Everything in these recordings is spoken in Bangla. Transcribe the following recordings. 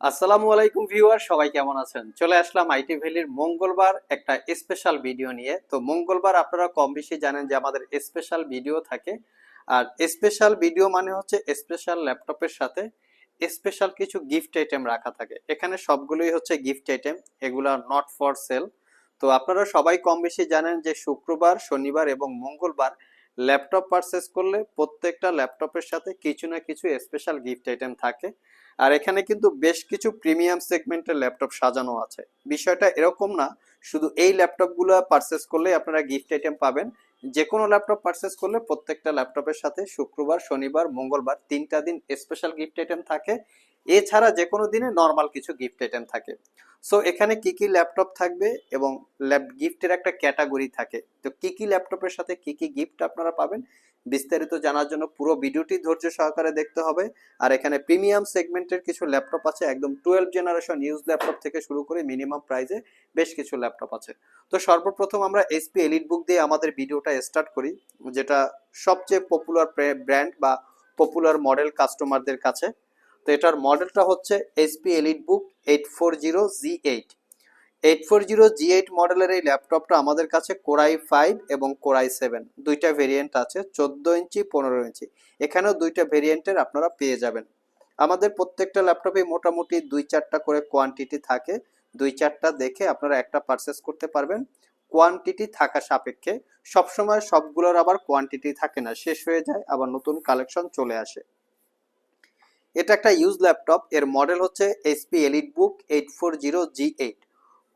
আসসালামু আলাইকুম ভিউয়ার, সবাই কেমন আছেন? চলে আসলাম আইটি ভ্যালির মঙ্গলবার একটা স্পেশাল ভিডিও নিয়ে। তো মঙ্গলবার আপনারা কম বেশি জানেন যে আমাদের স্পেশাল ভিডিও থাকে। আর স্পেশাল ভিডিও মানে হচ্ছে স্পেশাল ল্যাপটপের সাথে স্পেশাল কিছু গিফট আইটেম রাখা থাকে। এখানে সবগুলোই হচ্ছে গিফট আইটেম এগুলা নট ফর সেল তো আপনারা সবাই কম বেশি জানেন যে শুক্রবার, শনিবার এবং মঙ্গলবার ল্যাপটপ পারচেস করলে প্রত্যেকটা ল্যাপটপের সাথে কিছু না কিছু স্পেশাল গিফট আইটেম থাকে। আর এখানে কিন্তু বেশ কিছু প্রিমিয়াম সেগমেন্টের ল্যাপটপ সাজানো আছে। বিষয়টা এরকম না, শুধু এই ল্যাপটপগুলো পারচেস করলে আপনারা গিফট আইটেম পাবেন। যে কোনো ল্যাপটপ পারচেস করলে প্রত্যেকটা ল্যাপটপের সাথে শুক্রবার, শনিবার, মঙ্গলবার তিনটা দিন স্পেশাল গিফট আইটেম থাকে। এছাড়া যে কোনো দিনে নর্মাল কিছু গিফট আইটেম থাকে। সো এখানে কি কি ল্যাপটপ থাকবে এবং ল্যাপ গিফটের একটা ক্যাটাগরি থাকে। তো কি কি ল্যাপটপের সাথে কি কি গিফট আপনারা পাবেন বিস্তারিত জানার জন্য পুরো ভিডিওটি ধৈর্য সহকারে দেখতে হবে। আর এখানে প্রিমিয়াম সেগমেন্টের কিছু ল্যাপটপ আছে, একদম টুয়েলভ জেনারেশন ইউজ ল্যাপটপ থেকে শুরু করে মিনিমাম প্রাইসে বেশ কিছু ল্যাপটপ আছে। তো সর্বপ্রথম আমরা এসপি এলিট বুক দিয়ে আমাদের ভিডিওটা স্টার্ট করি, যেটা সবচেয়ে পপুলার ব্র্যান্ড বা পপুলার মডেল কাস্টমারদের কাছে। তো এটার মডেলটা হচ্ছে HP Elite Book eight four zero G eight eight four zero G eight মডেলের এই ল্যাপটপটা আমাদের কাছে কোরাই ফাইভ এবং কোরাই সেভেন দুইটা ভেরিয়েন্ট আছে, চোদ্দ ইঞ্চি, পনেরো ইঞ্চি। এখানেও দুইটা ভেরিয়েন্টের আপনারা পেয়ে যাবেন। আমাদের প্রত্যেকটা ল্যাপটপে মোটামুটি দুই চারটা করে কোয়ান্টিটি থাকে। দুই চারটা দেখে আপনারা একটা পারচেস করতে পারবেন। কোয়ান্টিটি থাকা সাপেক্ষে। সবসময় সবগুলোর আবার কোয়ান্টিটি থাকে না, শেষ হয়ে যায়, আবার নতুন কালেকশন চলে আসে। এটা একটা ইউজ ল্যাপটপ এর মডেল হচ্ছে HP Elite Book eight four zero G eight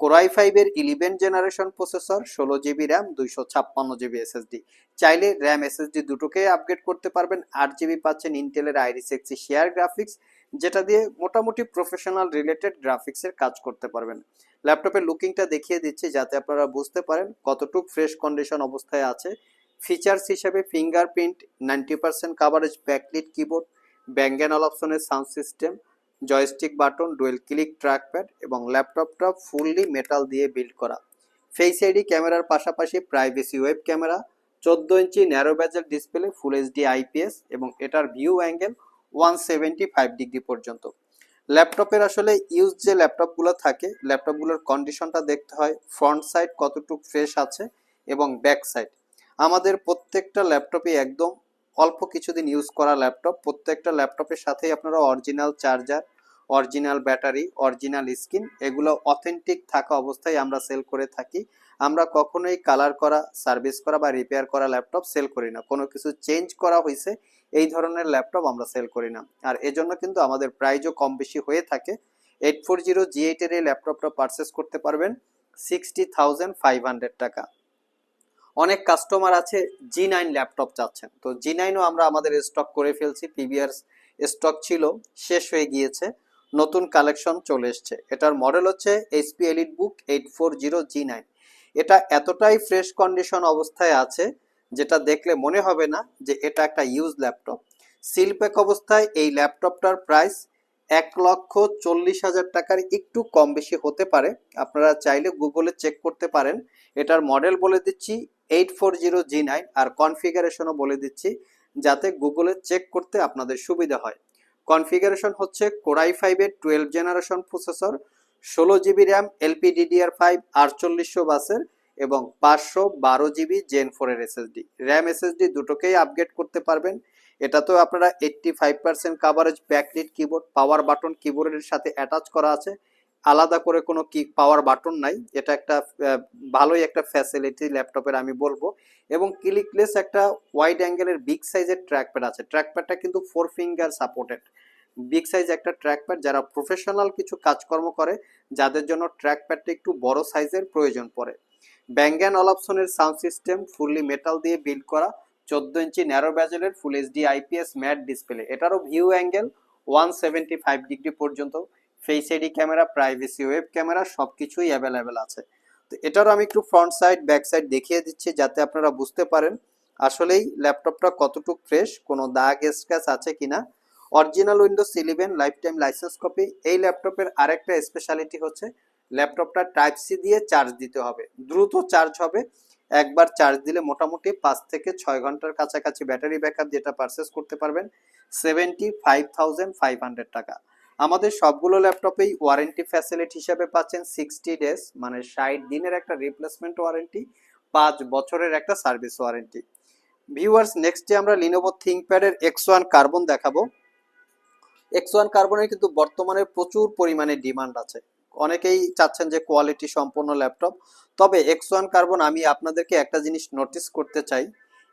core i ফাইভের ইলেভেন জেনারেশন প্রসেসর ষোলো জিবি র্যাম দুইশো ছাপ্পান্ন জিবি এসএসডি চাইলে র্যাম এসএসডি দুটোকে আপগ্রেড করতে পারবেন। আট জিবি পাচ্ছেন ইন্টেলের আইরিস এক্সি শেয়ার গ্রাফিক্স যেটা দিয়ে মোটামুটি প্রফেশনাল রিলেটেড গ্রাফিক্সের কাজ করতে পারবেন। ল্যাপটপের লুকিংটা দেখিয়ে দিচ্ছি যাতে আপনারা বুঝতে পারেন কতটুক ফ্রেশ কন্ডিশন অবস্থায় আছে। ফিচার্স হিসেবে fingerprint ninety percent coverage backlit keyboard Bang and all অপশনের sound system joystick button dual click trackpad এবং ল্যাপটপটা ফুললি মেটাল দিয়ে বিল্ড করা। ফেস আইডি ক্যামেরার পাশাপাশি প্রাইভেসি ওয়েব ক্যামেরা, চোদ্দ inch narrow bezel display full HD IPS এবং এটার view angle one seventy five degree পর্যন্ত। ল্যাপটপের আসলে ইউজ যে ল্যাপটপগুলো থাকে ল্যাপটপগুলোর কন্ডিশনটা দেখতে হয় ফ্রন্ট সাইড কতটুকু ফ্রেশ আছে এবং ব্যাক সাইড আমাদের প্রত্যেকটা ল্যাপটপই একদম অল্প কিছুদিন ইউজ করা ল্যাপটপ প্রত্যেকটা ল্যাপটপের সাথেই আপনারা original charger original battery original screen এগুলো অথেন্টিক থাকা অবস্থায় আমরা সেল করে থাকি। আমরা কখনোই কালার করা সার্ভিস করা বা রিপেয়ার করা ল্যাপটপ সেল করি না। কোনো কিছু চেঞ্জ করা হয়েছে এই ধরনের ল্যাপটপ আমরা সেল করি না। আর এজন্য কিন্তু আমাদের প্রাইজও কম বেশি হয়ে থাকে। এইট ফোর জিরো জি এইটের এই ল্যাপটপটা পারচেস করতে পারবেন সিক্সটি থাউজেন্ড ফাইভ হান্ড্রেড টাকা। অনেক কাস্টমার আছে জি নাইন ল্যাপটপ চাচ্ছেন। তো জি নাইনও আমরা আমাদের স্টক করে ফেলছি প্রিভিয়াস স্টক ছিল, শেষ হয়ে গিয়েছে, নতুন কালেকশন চলে এসছে। এটার মডেল হচ্ছে HP Elite Book eight four zero G nine এটা এতটাই ফ্রেশ কন্ডিশন অবস্থায় আছে, যেটা দেখলে মনে হবে না যে এটা একটা ইউজ ল্যাপটপ সিলপ্যাক অবস্থায় এই ল্যাপটপটার প্রাইস এক লক্ষ চল্লিশ হাজার টাকার একটু কম বেশি হতে পারে। আপনারা চাইলে গুগলে চেক করতে পারেন। এটার মডেল বলে দিচ্ছি eight four zero G nine আর কনফিগারেশনও বলে দিচ্ছি যাতে গুগলে চেক করতে আপনাদের সুবিধা হয়। কনফিগারেশন হচ্ছে কোরাই ফাইভের টুয়েলভ জেনারেশন প্রসেসর ষোলো জিবি র্যাম এলপিডিডিআর ফাইভ আটচল্লিশশো বাসের এবং পাঁচশো বারো জিবি জেন ফোরের এসএসডি র্যাম এসএসডি দুটোকেই আপগ্রেড করতে পারবেন। এটাতেও আপনারা eighty five percent coverage backlit keyboard power button কিবোর্ডের সাথে অ্যাটাচ করা আছে। আলাদা করে কোনো কি পাওয়ার বাটন নাই। এটা একটা ভালোই একটা ফ্যাসিলিটি ল্যাপটপের আমি বলব। এবং ক্লিকলেস একটা ওয়াইড অ্যাঙ্গেলের বিগ সাইজের ট্র্যাকপ্যাড আছে। ট্র্যাকপ্যাডটা কিন্তু four finger supported big size একটা ট্র্যাকপ্যাড যারা প্রফেশনাল কিছু কাজকর্ম করে, যাদের জন্য ট্র্যাকপ্যাডটা একটু বড় সাইজের প্রয়োজন পড়ে। ব্যাঙ্গান অলাপসনের সাউন্ড সিস্টেম ফুললি মেটাল দিয়ে বিল্ড করা। চোদ্দ inch narrow ব্যাজেলের full HD IPS matte display এটারও view angle one seventy five degree পর্যন্ত। Face ID camera privacy web camera সব কিছুই অ্যাভেলেবেল আছে। তো এটারও আমি একটু ফ্রন্ট সাইড ব্যাক সাইড দেখিয়ে দিচ্ছি যাতে আপনারা বুঝতে পারেন আসলেই ল্যাপটপটা কতটুকু ফ্রেশ কোনো দাগ স্ক্র্যাচ আছে কিনা। Original Windows eleven lifetime license copy এই ল্যাপটপের আরেকটা স্পেশালিটি হচ্ছে ল্যাপটপটা টাইপ সি দিয়ে চার্জ দিতে হবে। দ্রুত চার্জ হবে, একবার চার্জ দিলে মোটামুটি পাঁচ থেকে ছয় ঘণ্টার কাছাকাছি ব্যাটারি ব্যাকআপ যেটা পারচেস করতে পারবেন seventy five thousand five hundred টাকা। আমাদের সবগুলো ল্যাপটপেই ওয়ারেন্টি ফ্যাসিলিটি হিসেবে পাচ্ছেন সিক্সটি ডেজ মানে ষাট দিনের একটা রিপ্লেসমেন্ট ওয়ারেন্টি পাঁচ বছরের একটা সার্ভিস ওয়ারেন্টি ভিউয়ার্স নেক্সটে আমরা লিনোভো থিঙ্কপ্যাডের এক্স ওয়ান কার্বন দেখাবো। এক্স ওয়ান কার্বনের কিন্তু বর্তমানে প্রচুর পরিমাণে ডিমান্ড আছে। অনেকেই চাচ্ছেন যে কোয়ালিটি সম্পন্ন ল্যাপটপ। তবে এক্স ওয়ান কার্বন আমি আপনাদেরকে একটা জিনিস নোটিস করতে চাই।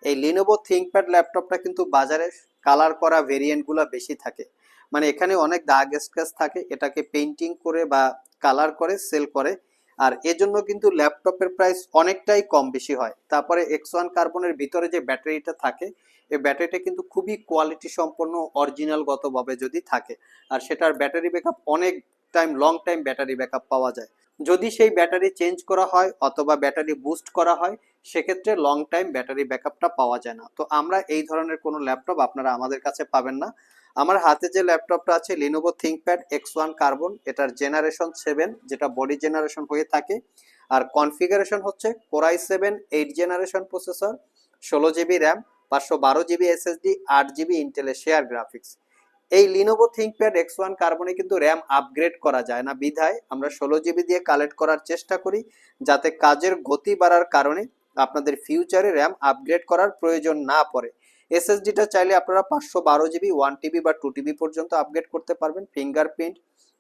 এই লিনোভো থিঙ্কপ্যাড ল্যাপটপটা কিন্তু বাজারে কালার করা ভেরিয়েন্টগুলো বেশি থাকে। মানে এখানে অনেক দাগ স্ক্র্যাচ থাকে, এটাকে পেইন্টিং করে বা কালার করে সেল করে। আর এজন্য কিন্তু ল্যাপটপের প্রাইস অনেকটাই কম বেশি হয়। তারপরে এক্স ওয়ান কার্বনের ভিতরে যে ব্যাটারিটা থাকে, এই ব্যাটারিটা কিন্তু খুবই কোয়ালিটি সম্পন্ন অরিজিনাল গতভাবে যদি থাকে। আর সেটার ব্যাটারি ব্যাকআপ অনেক time long time battery backup পাওয়া যায়। যদি সেই ব্যাটারি চেঞ্জ করা হয় অথবা ব্যাটারি বুস্ট করা হয়, সেক্ষেত্রে লং টাইম ব্যাটারি ব্যাকআপটা পাওয়া যায় না। তো আমরা এই ধরনের কোনো ল্যাপটপ আপনারা আমাদের কাছে পাবেন না। আমার হাতে যে ল্যাপটপটা আছে Lenovo ThinkPad X one carbon এটার জেনারেশন সেভেন যেটা বডি জেনারেশন হয়ে থাকে। আর কনফিগারেশন হচ্ছে core i seven eight generation processor ষোলো জিবি র্যাম পাঁচশো বারো জিবি এসএসডি আট জিবি ইন্টেলের শেয়ার গ্রাফিক্স এই লিনোভো থিঙ্কপ্যাড এক্স ওয়ান কার্বনে কিন্তু র্যাম আপগ্রেড করা যায় না, বিধায় আমরা ষোলো জিবি দিয়ে কালেক্ট করার চেষ্টা করি, যাতে কাজের গতি বাড়ার কারণে আপনাদের ফিউচারে র্যাম আপগ্রেড করার প্রয়োজন না পড়ে। এসএসডিটা চাইলে আপনারা পাঁচশো বারো জিবি ওয়ান টিবি বা টু টিবি পর্যন্ত আপগ্রেড করতে পারবেন। Fingerprint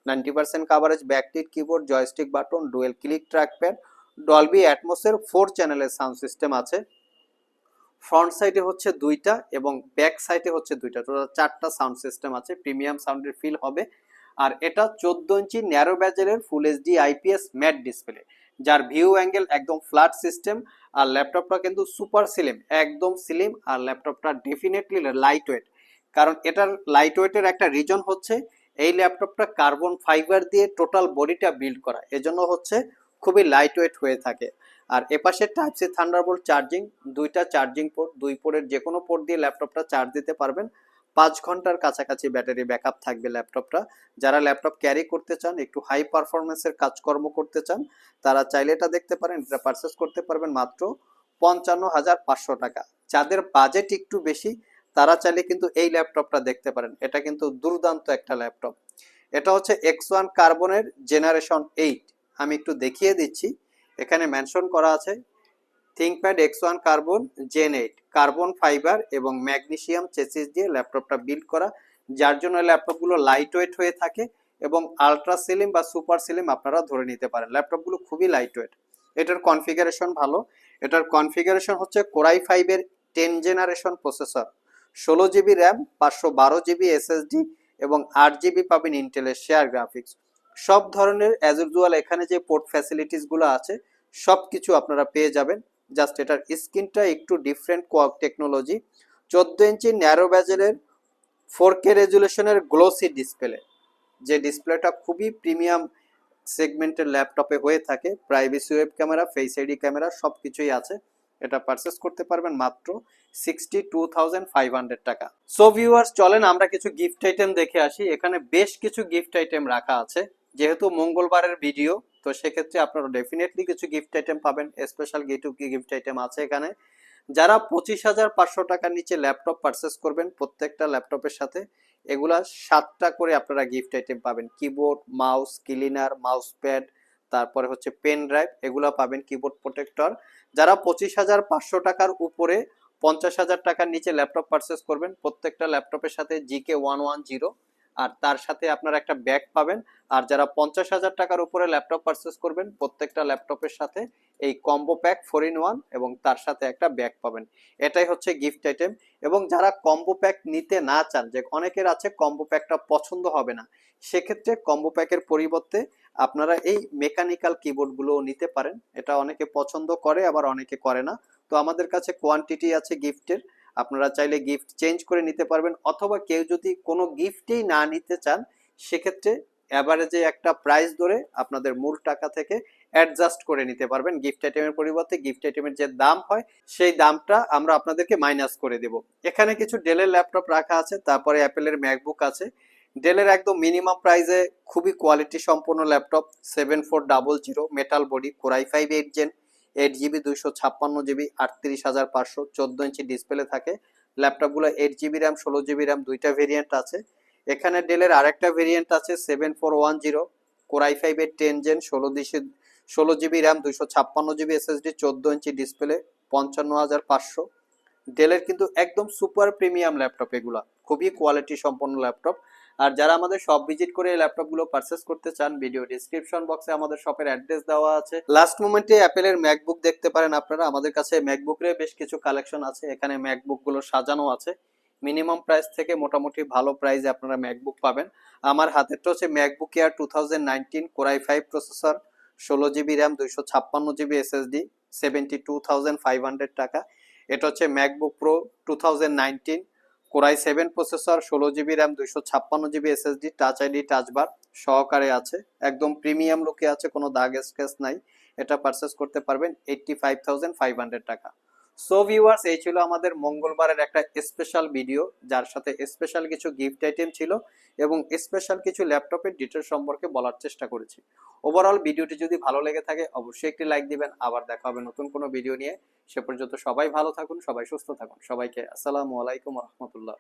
ninety percent coverage backlit keyboard joystick button dual click trackpad Dolby অ্যাটমসের four চ্যানেলের সাউন্ড সিস্টেম আছে। ফ্রন্ট সাইডে হচ্ছে দুইটা এবং ব্যাক সাইডে হচ্ছে দুইটা। টোটাল চারটা সাউন্ড সিস্টেম আছে প্রিমিয়াম সাউন্ডের ফিল হবে। আর এটা চোদ্দ inch narrow ব্যাজেলের full HD IPS matte display যার ভিউ অ্যাঙ্গেল একদম ফ্ল্যাট সিস্টেম আর ল্যাপটপটা কিন্তু সুপার স্লিম একদম স্লিম আর ল্যাপটপটা ডেফিনেটলি লাইট ওয়েট কারণ এটার লাইট ওয়েটের একটা রিজন হচ্ছে, এই ল্যাপটপটা কার্বন ফাইবার দিয়ে টোটাল বডিটা বিল্ড করা। এজন্য হচ্ছে খুবই লাইট ওয়েট হয়ে থাকে। আর এপাশে টাইপ সি থান্ডারবোল্ট চার্জিং দুইটা চার্জিং পোর্ট দুই পোর্টের যে কোনো পোর্ট দিয়ে ল্যাপটপটা চার্জ দিতে পারবেন। পাঁচ ঘণ্টার কাছাকাছি ব্যাটারি ব্যাকআপ থাকবে ল্যাপটপটা। যারা ল্যাপটপ ক্যারি করতে চান, একটু হাই পারফরমেন্সের কাজকর্ম করতে চান, তারা চাইলে এটা দেখতে পারেন, এটা পারচেস করতে পারবেন মাত্র পঞ্চান্ন হাজার পাঁচশো টাকা। যাদের বাজেট একটু বেশি, তারা চাইলে কিন্তু এই ল্যাপটপটা দেখতে পারেন। এটা কিন্তু দুর্দান্ত একটা ল্যাপটপ। এটা হচ্ছে এক্স ওয়ান কার্বনের জেনারেশন এইট। আমি একটু দেখিয়ে দিচ্ছি। এখানে মেনশন করা আছে ThinkPad X one carbon gen eight carbon fibre এবং ম্যাগনেশিয়াম চেসিস দিয়ে ল্যাপটপটা বিল্ড করা, যার জন্য ল্যাপটপগুলো লাইট ওয়েট হয়ে থাকে এবং আলট্রা সিলিম বা সুপার সিলিম আপনারা ধরে নিতে পারেন। ল্যাপটপগুলো খুবই লাইট ওয়েট এটার কনফিগারেশন ভালো। এটার কনফিগারেশন হচ্ছে কোরাই ফাইভের টেন জেনারেশন প্রসেসর ষোলো জিবি র্যাম পাঁচশো বারো জিবি এসএসডি এবং আট জিবি পাবেন ইন্টেলের শেয়ার গ্রাফিক্স সব ধরনের অ্যাজ ইউজুয়াল এখানে যে পোর্ট ফ্যাসিলিটিসগুলো আছে সব কিছু আপনারা পেয়ে যাবেন। জাস্ট এটার স্ক্রিনটা একটু ডিফারেন্ট কোয়াক টেকনোলজি চোদ্দ ইঞ্চি ন্যারো ব্যাজেলের ফোর কে রেজুলেশনের গ্লোসি ডিসপ্লে যে ডিসপ্লেটা খুবই প্রিমিয়াম সেগমেন্টের ল্যাপটপে হয়ে থাকে। Privacy web camera face ID camera সব কিছুই আছে। এটা পারচেস করতে পারবেন মাত্র sixty two thousand five hundred টাকা। সো ভিউয়ার্স চলেন আমরা কিছু গিফট আইটেম দেখে আসি। এখানে বেশ কিছু গিফট আইটেম রাখা আছে। যেহেতু মঙ্গলবারের ভিডিও, তো সেক্ষেত্রে আপনারা ডেফিনেটলি কিছু গিফট আইটেম পাবেন স্পেশাল গেটু গিফট আইটেম আছে এখানে। যারা পঁচিশ হাজার পাঁচশো টাকার নিচে ল্যাপটপ পারচেস করবেন, প্রত্যেকটা ল্যাপটপের সাথে, এগুলা সাতটা করে আপনারা গিফট আইটেম পাবেন। Keyboard mouse cleaner mouse pad তারপরে হচ্ছে পেন ড্রাইভ এগুলা পাবেন কিবোর্ড প্রোটেক্টর যারা পঁচিশ হাজার পাঁচশো টাকার উপরে পঞ্চাশ হাজার টাকার নিচে ল্যাপটপ পারচেস করবেন, প্রত্যেকটা ল্যাপটপের সাথে জিকে ওয়ান ওয়ান জিরো আর তার সাথে আপনারা একটা ব্যাগ পাবেন। আর যারা পঞ্চাশ হাজার টাকার উপরে ল্যাপটপ পারচেস করবেন, প্রত্যেকটা ল্যাপটপের সাথে এই combo pack four in one এবং তার সাথে একটা ব্যাগ পাবেন। এটাই হচ্ছে গিফট আইটেম এবং যারা কম্বো প্যাক নিতে না চান, যে অনেকের আছে কম্বো প্যাকটা পছন্দ হবে না, সেক্ষেত্রে কম্বো প্যাকের পরিবর্তে আপনারা এই মেকানিক্যাল কিবোর্ডগুলোও নিতে পারেন। এটা অনেকে পছন্দ করে, আবার অনেকে করে না। তো আমাদের কাছে কোয়ান্টিটি আছে গিফটের আপনারা চাইলে গিফট চেঞ্জ করে নিতে পারবেন, অথবা কেউ যদি কোনো গিফটেই না নিতে চান, সেক্ষেত্রে অ্যাভারেজে একটা প্রাইস ধরে আপনাদের মূল টাকা থেকে অ্যাডজাস্ট করে নিতে পারবেন। গিফট আইটেমের পরিবর্তে গিফট আইটেমের যে দাম হয়, সেই দামটা আমরা আপনাদেরকে মাইনাস করে দেব। এখানে কিছু ডেলের ল্যাপটপ রাখা আছে, তারপরে অ্যাপেলের ম্যাকবুক আছে। ডেলের একদম মিনিমাম প্রাইসে খুবই কোয়ালিটি সম্পন্ন laptop seven four double zero metal body core i five eight gen eight GB দুইশো ছাপ্পান্ন জিবি আটত্রিশ হাজার পাঁচশো চোদ্দ ইঞ্চি ডিসপ্লে থাকে। ল্যাপটপগুলো এইট জিবি র্যাম ষোলো জিবি র্যাম দুইটা ভেরিয়েন্ট আছে। এখানে ডেলের আরেকটা ভেরিয়েন্ট আছে seven four one zero core i ফাইভের টেন জেন ষোলো দিশে, ষোলো জিবি র্যাম দুইশো ছাপ্পান্ন জিবি এসএসডি চোদ্দ ইঞ্চি ডিসপ্লে পঞ্চান্ন হাজার পাঁচশো। ডেলের কিন্তু একদম সুপার প্রিমিয়াম ল্যাপটপ এগুলা। খুবই কোয়ালিটি সম্পন্ন ল্যাপটপ আর যারা আমাদের শপ ভিজিট করে এই ল্যাপটপগুলো পারচেস করতে চান ভিডিও ডিসক্রিপশন বক্সে আমাদের শপের অ্যাড্রেস দেওয়া আছে। লাস্ট মোমেন্টে অ্যাপেলের ম্যাকবুক দেখতে পারেন আপনারা। আমাদের কাছে ম্যাকবুকের বেশ কিছু কালেকশন আছে। এখানে ম্যাকবুকগুলো সাজানো আছে। মিনিমাম প্রাইস থেকে মোটামুটি ভালো প্রাইসে আপনারা ম্যাকবুক পাবেন। আমার হাতেরটা হচ্ছে MacBook Air two thousand nineteen core i five processor ষোলো জিবি র্যাম দুইশো ছাপ্পান্ন GB SSD seventy two thousand five hundred টাকা। এটা হচ্ছে MacBook Pro two thousand nineteen core i seven processor, ষোলো জিবি র্যাম, দুইশো ছাপ্পান্ন GB SSD, touch ID, touch bar সহকারে আছে। একদম প্রিমিয়াম লুকে আছে, কোনো দাগ স্কেচ নাই। এটা পারচেস করতে পারবেন eighty five thousand five hundred টাকা। সো ভিউয়ার্স এই ছিল আমাদের মঙ্গলবারের একটা স্পেশাল ভিডিও যার সাথে স্পেশাল কিছু গিফট আইটেম ছিল এবং স্পেশাল কিছু ল্যাপটপের ডিটেল সম্পর্কে বলার চেষ্টা করেছি। ওভারঅল ভিডিওটি যদি ভালো লেগে থাকে, অবশ্যই একটি লাইক দিবেন। আবার দেখা হবে নতুন কোনো ভিডিও নিয়ে। সে পর্যন্ত সবাই ভালো থাকুন, সবাই সুস্থ থাকুন। সবাইকে আসসালামু আলাইকুম রহমতুল্লাহ।